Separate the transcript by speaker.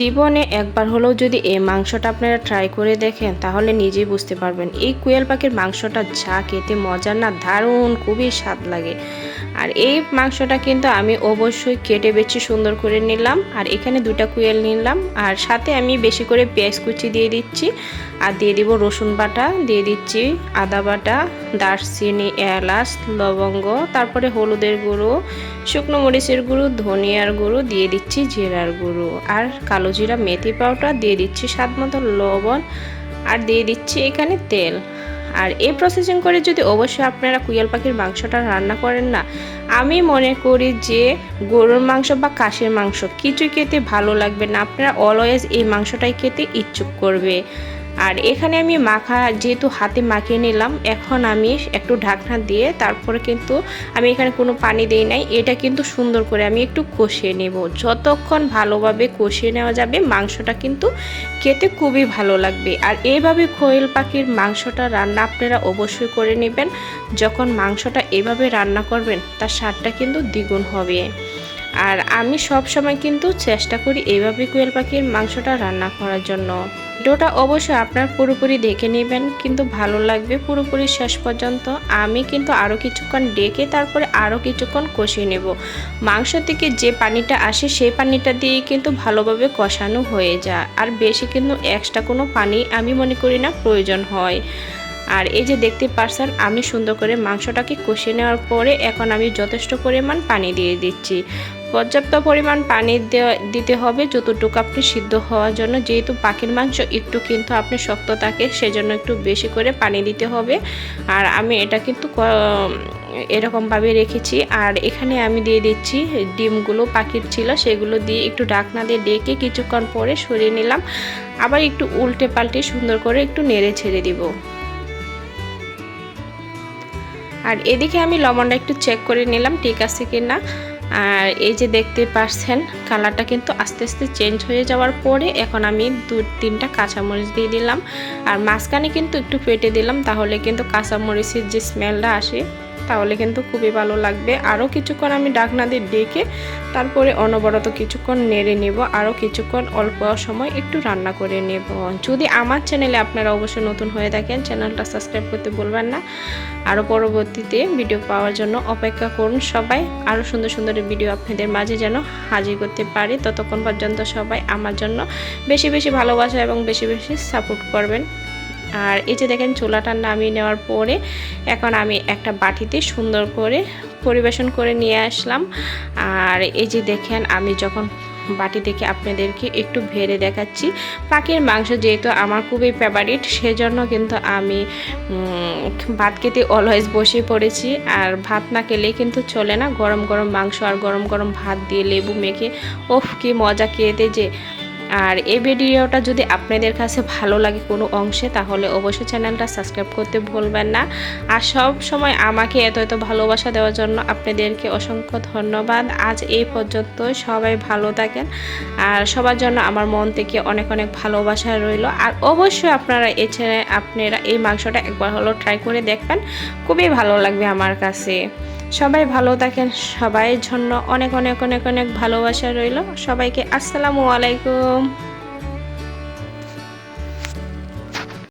Speaker 1: জীবনে একবার হলেও যদি এই মাংসটা আপনারা ট্রাই করে দেখেন, তাহলে নিজেই বুঝতে পারবেন। এই কুয়েল পাখির মাংসটা যা খেতে মজার না, দারুণ, খুবই স্বাদ লাগে। আর এই মাংসটা কিন্তু আমি অবশ্যই কেটে বেছে সুন্দর করে নিলাম। আর এখানে দুটা কুয়েল নিলাম। আর সাথে আমি বেশি করে পেঁয়াজ কুচি দিয়ে দিচ্ছি। আর দিয়ে দিব রসুন বাটা, দিয়ে দিচ্ছি আদা বাটা, দারচিনি, এলাচ, লবঙ্গ, তারপরে হলুদের গুঁড়ো, শুকনো মরিচের গুঁড়ো, ধনিয়ার গুঁড়ো, দিয়ে দিচ্ছি জিরার গুঁড়ো। আর কালো জিরা, মেথি পাউডার, দিয়ে দিচ্ছি স্বাদ মতো লবণ। আর দিয়ে দিচ্ছি এখানে তেল। আর এই প্রসেসিং করে যদি অবশ্যই আপনারা কুইয়াল পাখির মাংসটা রান্না করেন না, আমি মনে করি যে গরুর মাংস বা কাশির মাংস কিছু খেতে ভালো লাগবে না। আপনারা অলওয়েজ এই মাংসটাই খেতে ইচ্ছুক করবে। আর এখানে আমি মাখা যেহেতু হাতে মাখিয়ে নিলাম, এখন আমি একটু ঢাকনা দিয়ে তারপরে কিন্তু আমি এখানে কোনো পানি দিই নাই। এটা কিন্তু সুন্দর করে আমি একটু কষিয়ে নেব। যতক্ষণ ভালোভাবে কষিয়ে নেওয়া যাবে, মাংসটা কিন্তু খেতে খুবই ভালো লাগবে। আর এইভাবে খোয়েল পাখির মাংসটা রান্না আপনারা অবশ্যই করে নেবেন। যখন মাংসটা এভাবে রান্না করবেন, তার স্বাদটা কিন্তু দ্বিগুণ হবে। আর আমি সব সময় কিন্তু চেষ্টা করি এইভাবে কোয়েল পাখির মাংসটা রান্না করার জন্য। ভিডিওটা অবশ্যই আপনার পুরোপুরি দেখে নেবেন, কিন্তু ভালো লাগবে পুরোপুরি শেষ পর্যন্ত। আমি কিন্তু আরও কিছুক্ষণ ডেকে তারপরে আরও কিছুক্ষণ কষিয়ে নেব। মাংস থেকে যে পানিটা আসে সেই পানিটা দিয়ে কিন্তু ভালোভাবে কষানো হয়ে যায়। আর বেশি কিন্তু এক্সট্রা কোনো পানি আমি মনে করি না প্রয়োজন হয়। আর এই যে দেখতে পারছেন, আমি সুন্দর করে মাংসটাকে কষিয়ে নেওয়ার পরে এখন আমি যথেষ্ট পরিমাণ পানি দিয়ে দিচ্ছি। পর্যাপ্ত পরিমাণ পানি দিতে হবে যতটুকু আপনি সিদ্ধ হওয়ার জন্য। যেহেতু পাখির মাংস একটু কিন্তু আপনি শক্ত থাকে, সেজন্য একটু বেশি করে পানি দিতে হবে। আর আমি এটা কিন্তু এরকমভাবে রেখেছি। আর এখানে আমি দিয়ে দিচ্ছি ডিমগুলো পাখির ছিল, সেগুলো দিয়ে একটু ডাকনা দিয়ে ডেকে কিছুক্ষণ পরে সরিয়ে নিলাম। আবার একটু উল্টে পাল্টে সুন্দর করে একটু নেড়ে ছেড়ে দিব। আর এদিকে আমি লবণটা একটু চেক করে নিলাম, ঠিক আছে কি না আর এই যে দেখতে পাচ্ছেন কালারটা কিন্তু আস্তে আস্তে চেঞ্জ হয়ে যাওয়ার পরে এখন আমি দু, তিনটা কাঁচামরিচ দিয়ে দিলাম। আর মাঝখানে কিন্তু একটু পেটে দিলাম, তাহলে কিন্তু কাঁচামরিচের যে স্মেলটা আসে তাহলে কিন্তু খুবই ভালো লাগবে। আরও কিছুক্ষণ আমি ডাকনা দিয়ে ডেকে তারপরে অনবরত কিছুক্ষণ নেড়ে নেব। আরও কিছুক্ষণ অল্প সময় একটু রান্না করে নেব। যদি আমার চ্যানেলে আপনারা অবশ্যই নতুন হয়ে থাকেন, চ্যানেলটা সাবস্ক্রাইব করতে বলবেন না। আরও পরবর্তীতে ভিডিও পাওয়ার জন্য অপেক্ষা করুন সবাই। আরও সুন্দর সুন্দর ভিডিও আপনাদের মাঝে যেন হাজির করতে পারি। ততক্ষণ পর্যন্ত সবাই আমার জন্য বেশি বেশি ভালোবাসা এবং বেশি বেশি সাপোর্ট করবেন। আর এই যে দেখেন চুলাটা নামিয়ে নেওয়ার পরে এখন আমি একটা বাটিতে সুন্দর করে পরিবেশন করে নিয়ে আসলাম। আর এই যে দেখেন আমি যখন বাটি থেকে আপনাদেরকে একটু ভেড়ে দেখাচ্ছি, পাখির মাংস যেহেতু আমার খুবই ফেভারিট সেজন্য কিন্তু আমি ভাত খেতে অলওয়েজ বসে পড়েছি। আর ভাত না খেলে কিন্তু চলে না। গরম গরম মাংস আর গরম গরম ভাত দিয়ে লেবু মেখে, ওফ, কি মজা খেতে যে আর এই ভিডিওটা যদি আপনাদের কাছে ভালো লাগে কোনো অংশে, তাহলে অবশ্যই চ্যানেলটা সাবস্ক্রাইব করতে ভুলবেন না। আর সব সময় আমাকে এত এত ভালোবাসা দেওয়ার জন্য আপনাদেরকে অসংখ্য ধন্যবাদ। আজ এই পর্যন্ত সবাই ভালো থাকেন। আর সবার জন্য আমার মন থেকে অনেক অনেক ভালোবাসা রইল। আর অবশ্যই আপনারা এছাড়া আপনারা এই মাংসটা একবার হলো ট্রাই করে দেখবেন। খুবই ভালো লাগবে আমার কাছে। সবাই ভালো থাকেন সবাই জন্য অনেক অনেক অনেক অনেক ভালোবাসা রইল। সবাইকে আসসালামু আলাইকুম।